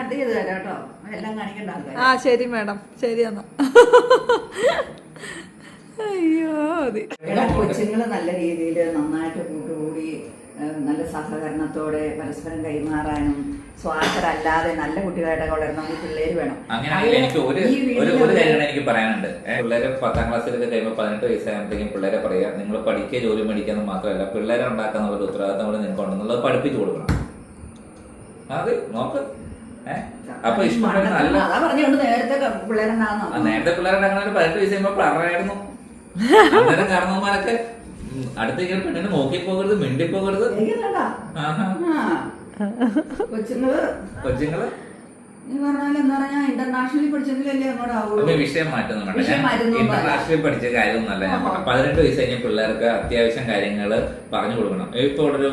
Cut ചെയ്ത് തരാം കേട്ടോ. എല്ലാം കാണിക്കേണ്ട ആൾക്കാർ ആ ശരി മാഡം. ശരി എന്നാ. അയ്യോ കൊച്ചുങ്ങൾ എടാ കൊച്ചുങ്ങൾ നല്ല രീതിയിൽ നന്നായിട്ട് കൂട്ടുകൂടി നല്ല സഹകരണത്തോടെ പരസ്പരം കൈമാറാനും സ്വാർത്ഥരല്ലാതെ നല്ല കുട്ടികളായിട്ട് വളരണം പിള്ളേര് വേണം. അങ്ങനെയാണെങ്കിൽ എനിക്ക് ഒരു ഒരു ഒരു കാര്യം എനിക്ക് പറയാനുണ്ട്. പിള്ളേരെ പത്താം ക്ലാസ്സിലൊക്കെ കഴിയുമ്പോൾ പതിനെട്ട് വയസ്സാകുമ്പോഴത്തേക്കും പിള്ളേരെ പറയാ നിങ്ങൾ പഠിക്കുക ജോലി മേടിക്കാന്ന് മാത്രമല്ല പിള്ളേരെ ഉണ്ടാക്കാൻ ഒരു ഉത്തരവാദിത്തം കൂടെ നിങ്ങൾക്ക് പഠിപ്പിച്ചു കൊടുക്കണം. അത് നോക്ക്. അപ്പൊ ഇഷ്ടപ്പെടുന്ന നല്ല നേരത്തെ പിള്ളേരുണ്ടാകുന്ന പിള്ളേരുടെ അങ്ങനെ ഒരു പതിനെട്ട് വയസ്സ് കഴിയുമ്പോ പറയായിരുന്നു അന്നേരം കാരണവന്മാരൊക്കെ അടുത്ത അടുത്തേക്ക് പെണ്ണിനെ നോക്കി പോകരുത് മിണ്ടി പോകരുത്. കൊച്ചുങ്ങൾ കൊച്ചുങ്ങൾ? വിഷയം മാറ്റുന്നുണ്ട് ഇന്റർനാഷണൽ പഠിച്ച കാര്യമൊന്നല്ല പതിനെട്ട് വയസ്സ് കഴിഞ്ഞ പിള്ളേർക്ക് അത്യാവശ്യം കാര്യങ്ങൾ പറഞ്ഞു കൊടുക്കണം. ഇപ്പൊ ഒരു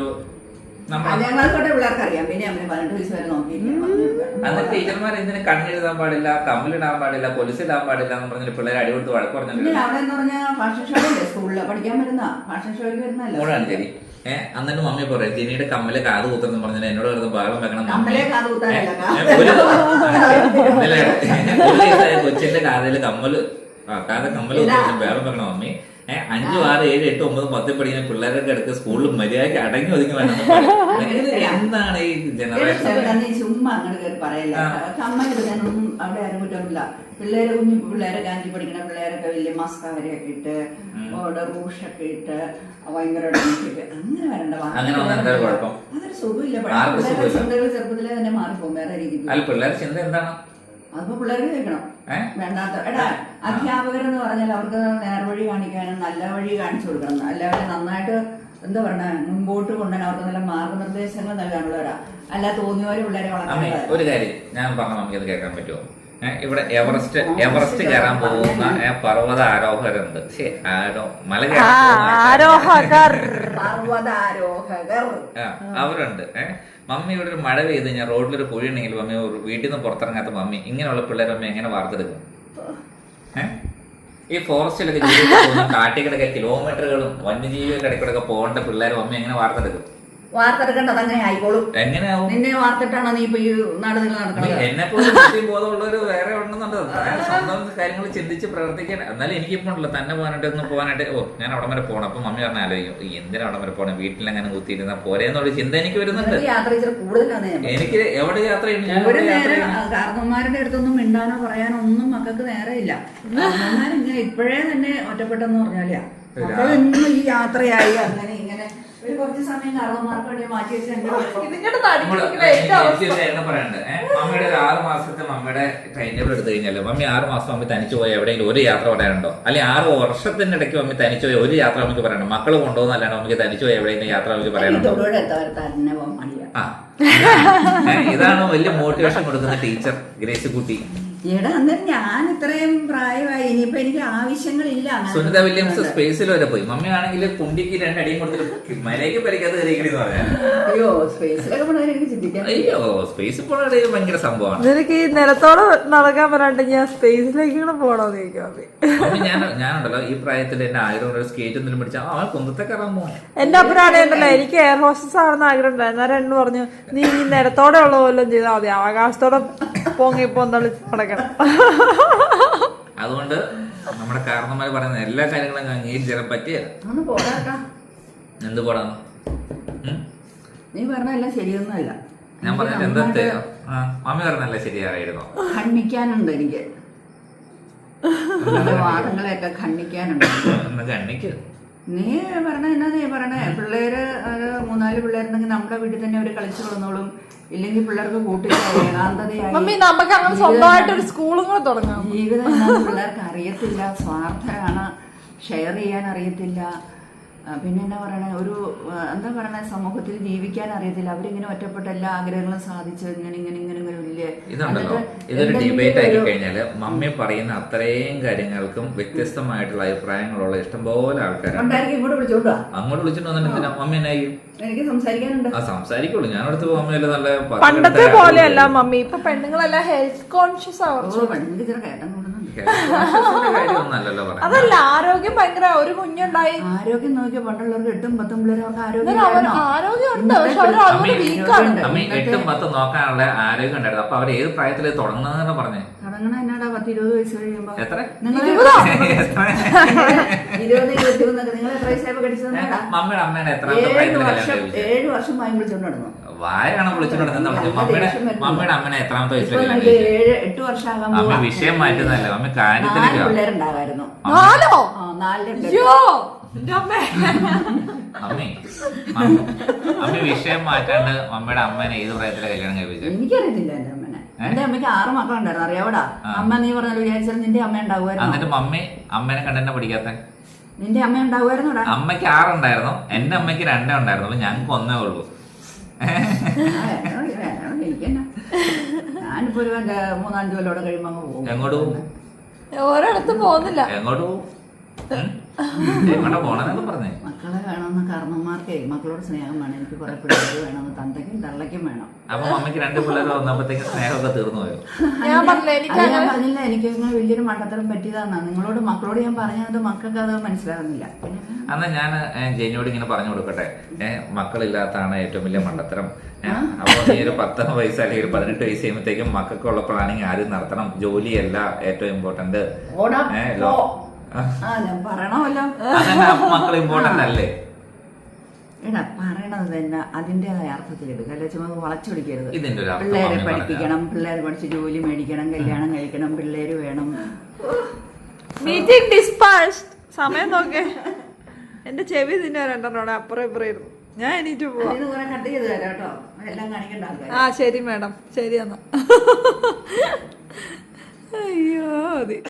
അറിയാം പിന്നെ അവന് പതിനെട്ട് വയസ്സ് വരെ നോക്കിയിരിക്കണം അന്ന് ടീച്ചർമാർ എന്തിനു കണ്ണെഴുതാൻ പാടില്ല കമ്മിലിടാൻ പാടില്ല പൊലിസിടാൻ പാടില്ല എന്ന് പറഞ്ഞിട്ട് പിള്ളേരെ അടികൊടുത്ത് വഴക്ക് പറഞ്ഞു അവിടെ എന്ന് പറഞ്ഞാൽ ഫാഷൻ സ്കൂളിൽ പഠിക്കാൻ വരുന്ന? ഫാഷൻ വരുന്നല്ലേ മോളാണ് ശരി ഏഹ് എന്നിട്ട് മമ്മി പറയാം ജിനിയുടെ കമ്മൽ കാത് കുത്തുന്നു പറഞ്ഞു എന്നോട് വെറുതെ ബഹളം വെക്കണം കൊച്ചിന്റെ കാതിൽ കമ്മൽ ആ കാത് കമ്മൽ കുത്തുന്നു ബഹളം വെക്കണം മമ്മി. അഞ്ചു ആറ് ഏഴ് എട്ട് ഒമ്പത് പത്ത് പഠിക്കുന്ന പിള്ളേരൊക്കെ അടുത്ത് സ്കൂളിൽ മര്യാദയ്ക്ക് അടങ്ങി ഒതുങ്ങി വേണം എന്താണ് ഈ ജനറേഷൻ ചുമ്മാ അങ്ങോട്ട് കയറി പറയല്ല. ഇടാനൊന്നും അവിടെ ആരും കുറ്റമില്ല. പിള്ളേര് കുഞ്ഞു പിള്ളേരെ ഗാന്ധി പഠിക്കുന്ന പിള്ളേരൊക്കെ വലിയ മസ്കാരയൊക്കെ ഇട്ട് ഓടെ റൂഷൊക്കെ ഇട്ട് ഭയങ്കര അങ്ങനെ വരണ്ട അങ്ങനെ? അതൊരു സുഖമില്ല. പിള്ളേരുടെ ചെറുപ്പത്തിലേ തന്നെ മാറിപ്പോകും വേറെ രീതിയിൽ പിള്ളേർ ചിന്ത എന്താണ്? അതിപ്പോ പിള്ളേർ കേൾക്കണം? വേണ്ടാത്ത എടാ അധ്യാപകർ എന്ന് പറഞ്ഞാൽ അവർക്ക് നേർവഴി കാണിക്കാനും നല്ല വഴി കാണിച്ചു കൊടുക്കണം. അല്ലാതെ നന്നായിട്ട് എന്താ പറഞ്ഞ മുമ്പോട്ട് കൊണ്ടുവരാൻ അവർക്ക് നല്ല മാർഗനിർദ്ദേശങ്ങൾ നൽകാനുള്ളവരാ. അല്ല തോന്നിയവരെ പിള്ളേരെ വളർത്താൻ ഒരു കാര്യം ഞാൻ പറഞ്ഞ നമുക്ക് കേൾക്കാൻ പറ്റുമോ? ഇവിടെ എവറസ്റ്റ് എവറസ്റ്റ് കയറാൻ പോകുന്ന പർവത ആരോഹരുണ്ട് ശരി ആരോ മല ആരോഹകർ. പർവതാരോഹകർ. അവരുണ്ട്. ഏഹ് മമ്മി ഇവിടെ ഒരു മഴ പെയ്ത് കഴിഞ്ഞാൽ റോഡിലൊരു കുഴി ഉണ്ടെങ്കിൽ മമ്മി വീട്ടിൽ നിന്ന് പുറത്തിറങ്ങാത്ത മമ്മി ഇങ്ങനെയുള്ള പിള്ളേരെ അമ്മ എങ്ങനെ വാർത്തെടുക്കും? ഈ ഫോറസ്റ്റിലൊക്കെ കാട്ടിക്കിടക്കെ കിലോമീറ്ററുകളും വന്യജീവികളുടെ ഇടയ്ക്കൂടെ പോകേണ്ട പിള്ളേരെ അമ്മ എങ്ങനെ വാർത്തെടുക്കും? വാർത്തെടുക്കേണ്ടത് അങ്ങനെ ആയിക്കോളും എങ്ങനെയാവും? നിന്നെ വാർത്തിട്ടാണോ നീ ഇപ്പൊ ഈ നാട് നിങ്ങൾ നടക്കുന്നത് എന്നെ പോലും ബോധമുള്ളവര് വേറെ ഉണ്ടെന്നുണ്ട്? സ്വന്തം കാര്യങ്ങൾ ചിന്തിച്ച് പ്രവർത്തിക്കാൻ എന്നാലും എനിക്ക് ഉണ്ടല്ലോ തന്നെ പോകാനായിട്ട് ഒന്ന് പോകാനായിട്ട് ഓ ഞാൻ അവിടെ വരെ പോകണം അപ്പൊ മമ്മി പറഞ്ഞ ആലോചിക്കും എന്തിനാ അവിടെ വരെ പോകണം വീട്ടിൽ അങ്ങനെ കുത്തിയിരുന്ന പോരെ? എന്നുള്ള ചിന്ത എനിക്ക് വരുന്നുണ്ട്. യാത്ര ഇച്ചിരി കൂടുതലാണ് എനിക്ക് എവിടെ യാത്രയുണ്ട് ഒരു യാത്ര നേരം? കാരണന്മാരുടെ അടുത്തൊന്നും മിണ്ടാനോ പറയാനോ ഒന്നും മക്കൾക്ക് നേരമില്ല കാരണന്മാരിങ്ങനെ ഇപ്പോഴേ തന്നെ ഒറ്റപ്പെട്ടെന്ന് പറഞ്ഞാലേ മക്കളെന്നും ഈ യാത്രയായി. അങ്ങനെ ഇങ്ങനെ ഒരു കുറച്ച് സമയം വേണ്ടി മാറ്റി മമ്മിയുടെ ഒരു ആറ് മാസത്തെ മമ്മിയുടെ ടൈം ടേബിൾ എടുത്തു കഴിഞ്ഞാൽ മമ്മി ആറ് മാസം മമ്മി തനിച്ചു പോയ എവിടെയെങ്കിലും ഒരു യാത്ര പറയാനുണ്ടോ അല്ലെങ്കിൽ ആറ് വർഷത്തിന്റെ ഇടയ്ക്ക് മമ്മി തനിച്ചു പോയ ഒരു യാത്ര നമുക്ക് പറയണം മക്കൾ കൊണ്ടുപോകുന്നല്ലാണ്ട് നമുക്ക് തനിച്ചു പോയ എവിടെയെങ്കിലും യാത്ര നമുക്ക് പറയാനുണ്ടോ? ഇതാണ് വലിയ മോട്ടിവേഷൻ കൊടുക്കുന്ന ടീച്ചർ ഗ്രേസ് കുട്ടി എടാ അന്നേരം ഞാൻ ഇത്രയും പ്രായമായി ഇനിയിപ്പോ എനിക്ക് ആവശ്യങ്ങളില്ല. സുനിത വില്യംസ് സ്പേസിൽ വരെ പോയി. മമ്മി ആണെങ്കിൽ കുണ്ടിക്ക് രണ്ടടിയും കൊടുത്തിട്ട് മലയ്ക്ക് പരിക്കാത്ത കയറിയെന്ന് പറയാം. അയ്യോ സ്പേസിലൊക്കെ പോണവരെ എനിക്ക് ചിന്തിക്കാൻ അയ്യോ സ്പേസിൽ ഭയങ്കര സംഭവമാണ്. നിനക്ക് ഈ നിലത്തോടെ നടക്കാൻ പറയാണ്ട് ഞാൻ സ്പേസിലേക്ക് ഇങ്ങനെ പോണോന്ന് ചോദിക്കാം ഞാൻ ഞാനുണ്ടല്ലോ ഈ പ്രായത്തിൽ എന്റെ ആഗ്രഹം ഒരു സ്കേറ്റ് ഒന്നും പിടിച്ചാൽ അവൻ കുന്തത്തെ കയറാൻ പോകും എന്റെ അപ്പനാണെ ഉണ്ടല്ലോ എനിക്ക് എയർ ഹോസ്റ്റസ് ആവണമെന്ന് ആഗ്രഹം ഉണ്ടായിരുന്നു. അന്നേരം എന്നു പറഞ്ഞു നീ ഈ നിലത്തോടെ ഉള്ള പോലും ചെയ്താൽ മതി. ആകാശത്തോടെ പൊങ്ങി പൊന്തളി നടക്കണം. അതുകൊണ്ട് നമ്മുടെ കാരണന്മാർ പറയുന്ന എല്ലാ കാര്യങ്ങളും അങ്ങേര് അംഗീകരിച്ചാൽ പറ്റിയ എന്ത് പോടാ? നീ നീ പറഞ്ഞെല്ലാം ശരിയൊന്നുമല്ല ഞാൻ പറഞ്ഞ എന്താ തെ- ആ, മമ്മി പറഞ്ഞല്ല ശരിയായിരുന്നു. ഖണ്ഡിക്കാനുണ്ട് എനിക്ക്. വാദങ്ങളെയൊക്കെ ഖണ്ഡിക്കാനുണ്ട്. കണ്ണിക്ക് നീ പറഞ്ഞ എന്നാ നീ പറഞ്ഞേ? പിള്ളേര് അത് മൂന്നാൽ പിള്ളേരുണ്ടെങ്കിൽ നമ്മുടെ വീട്ടിൽ തന്നെ അവർ കളിച്ചു വളർന്നോളും ഇല്ലെങ്കിൽ പിള്ളേർക്ക് ഏകാന്തതയായി ഒരു സ്കൂളും കൂടെ തുടങ്ങാം. ജീവിതം പിള്ളേർക്ക് അറിയത്തില്ല. സ്വാർത്ഥരാണ്. ഷെയർ ചെയ്യാൻ അറിയത്തില്ല. പിന്നെ എന്നാ പറയണേ ഒരു എന്താ പറയണേ സമൂഹത്തിൽ ജീവിക്കാൻ അറിയത്തില്ല. അവരിങ്ങനെ ഒറ്റപ്പെട്ട എല്ലാ ആഗ്രഹങ്ങളും സാധിച്ചു ഇങ്ങനെ ഇങ്ങനെ ഇങ്ങനെ ഇങ്ങനെ വലിയ ഇതുണ്ടല്ലോ. ഇതൊരു ഡിബേറ്റ് ആക്കി കഴിഞ്ഞാൽ കഴിഞ്ഞാൽ മമ്മി പറയുന്ന അത്രയും കാര്യങ്ങൾക്കും വ്യത്യസ്തമായിട്ടുള്ള അഭിപ്രായങ്ങളുള്ള ഇഷ്ടംപോലെ ആൾക്കാരാണ്. അങ്ങോട്ട് വിളിച്ചിട്ട് വന്നിട്ട് മമ്മി എന്നായി എനിക്ക് സംസാരിക്കാനുണ്ട്. ആ സംസാരിക്കുള്ളൂ. ഞാനടുത്ത് മമ്മിയല്ല നല്ല പണ്ടത്തെ പോലെയല്ല മമ്മി. ഇപ്പൊ പെണ്ണുങ്ങളെല്ലാം ഹെൽത്ത് കോൺഷ്യസ് ആവും. പറഞ്ഞത്. അതല്ല ആരോഗ്യം ഭയങ്കര ഒരു കുഞ്ഞുണ്ടായി. ആരോഗ്യം നോക്കിയ പണ്ടുള്ളവർക്ക് എട്ടും പത്തും പിള്ളേരൊക്കെ ആരോഗ്യം? ആരോഗ്യമുണ്ട് പക്ഷെ അവർ അതുപോലെ വീക്കാണ്. എട്ടും പത്തും നോക്കാനുള്ള ആരോഗ്യം ഉണ്ടായിരുന്നു. അപ്പൊ അവർ ഏത് പ്രായത്തിൽ തുടങ്ങുന്നതെന്ന് പറഞ്ഞേ? തുടങ്ങണ എന്നാടാ പത്ത് ഇരുപത് വയസ്സ് കഴിയുമ്പോ. എത്ര? ഇരുപതോ? എത്ര? ഇരുപത് ഇരുപത്തി മൂന്നൊക്കെ നിങ്ങൾ എത്ര വയസ്സായപ്പോ കടിച്ചതെന്നാടാ മമ്മിയുടെ അമ്മേനെ എത്രാമത്തെ ഏഴ് വർഷം ഏഴ് വർഷം വായും വിളിച്ചോണ്ട് നടന്നു. വാരാണ് വിളിച്ചുകൊണ്ടിരുന്നത് മമ്മിയുടെ ദേഷ്യം വരുന്നു. മമ്മിയുടെ അമ്മനെ എത്രാമത്തെ കഴിച്ചത് ഏഴ് എട്ട് അമ്മ വിഷയം മാറ്റുന്നതല്ല? മമ്മി കാര്യത്തിലേക്ക് പിള്ളേരുണ്ടാകായിരുന്നു നാലോ? ആ അമ്മി. വിഷയം മാറ്റാണ്ട് മമ്മിയുടെ അമ്മനെ ഏത് പ്രായത്തിലെ കല്യാണം കഴിപ്പിച്ചത് എനിക്കറിയത്തില്ല എന്റെ അമ്മനെ. എന്റെ അമ്മയ്ക്ക് ആറ് മക്കളുണ്ടായിരുന്നു. അറിയാവടാ? അമ്മ നീ പറഞ്ഞാൽ വിചാരിച്ചാൽ നിന്റെ അമ്മ ഉണ്ടാവുമായിരുന്നു. എന്നിട്ട് മമ്മി അമ്മേനെ കണ്ടെന്നെ പഠിക്കാത്ത? നിന്റെ അമ്മ ഉണ്ടാവുമായിരുന്നോടാ അമ്മയ്ക്ക് ആറുണ്ടായിരുന്നു. എന്റെ അമ്മയ്ക്ക് രണ്ടേ ഉണ്ടായിരുന്നുള്ളൂ. ഞങ്ങൾക്ക് ഒന്നേ ഉള്ളൂ. ഞാനിപ്പോ ഒരു എന്റെ മൂന്നാഞ്ച് കൊല്ലോടെ കഴിയുമ്പോ പോകും. എങ്ങോട്ട് പോകും? ഒരിടത്തും പോകുന്നില്ല. എങ്ങോട്ട് പോകും? ഉം? എങ്ങോട്ടാ പോണെന്നൊക്കെ പറഞ്ഞേ. മക്കളെ വേണമെന്ന് കാരണന്മാർക്കേ മക്കളോട് സ്നേഹം വേണം. എനിക്ക് കുറെ പിള്ളേർ വേണമെന്ന് തന്തയ്ക്കും തള്ളയ്ക്കും വേണം. അപ്പൊ മമ്മിക്ക് രണ്ട് പിള്ളേർ വന്നപ്പോഴത്തേക്ക് സ്നേഹമൊക്കെ തീർന്നു പോയോ? ഞാൻ പറഞ്ഞില്ല എനിക്ക് അത് ഞാൻ പറഞ്ഞില്ല എനിക്ക് ഇങ്ങനെ വലിയൊരു മണ്ടത്തരം പറ്റിയതാണ് നിങ്ങളോട് മക്കളോട് ഞാൻ പറഞ്ഞത് മക്കൾക്ക് അത് മനസ്സിലാകുന്നില്ല. അന്ന് ഞാൻ ജെനിയോട് ഇങ്ങനെ പറഞ്ഞു കൊടുക്കട്ടെ. ഏഹ് മക്കളില്ലാത്തതാണ് ഏറ്റവും വലിയ മണ്ടത്തരം. ഏഹ് അപ്പൊ ഈ ഒരു പത്ത് വയസ്സ് അല്ലെങ്കിൽ ഒരു പതിനെട്ട് വയസ്സ് ചെയ്യുമ്പോഴത്തേക്കും മക്കൾക്ക് ഉള്ളപ്പോഴാണെങ്കിൽ ആരും നടത്തണം. ജോലിയല്ല ഏറ്റവും ഇമ്പോർട്ടന്റ് ഓടാ ഏഹ് പോ. ലോ. ആ ഞാൻ പറയണമല്ലോ അതന്നെ മക്കൾ ഇമ്പോർട്ടന്റ് അല്ലേ? എടാ പറയണത് തന്നെ അതിന്റെതായ അർത്ഥത്തിൽ എടുക്കുക അല്ലെ ചുമ്മാ വളച്ചു പിടിക്കരുത്. ഇതിന്റെ ഒരു അർത്ഥം പിള്ളേരെ പഠിപ്പിക്കണം പിള്ളേരെ പഠിച്ച് ജോലി മേടിക്കണം കല്യാണം കഴിക്കണം പിള്ളേര് വേണം. മീറ്റിംഗ് ഡിസ്പാഴ്സ്ഡ് സമയം നോക്കേ. എന്റെ ചെവി തിന്നെ രണ്ടെണ്ണോടെ അപ്പുറം ഇപ്പുറം ഇരുന്നു. ഞാൻ എണീറ്റ് പോവാം. ഇത് കുറെ കട്ട് ചെയ്ത് തരാം എല്ലാം കാണിക്കണ്ട ആ ശരി മാഡം. ശരി എന്നാ. അയ്യോ മതി.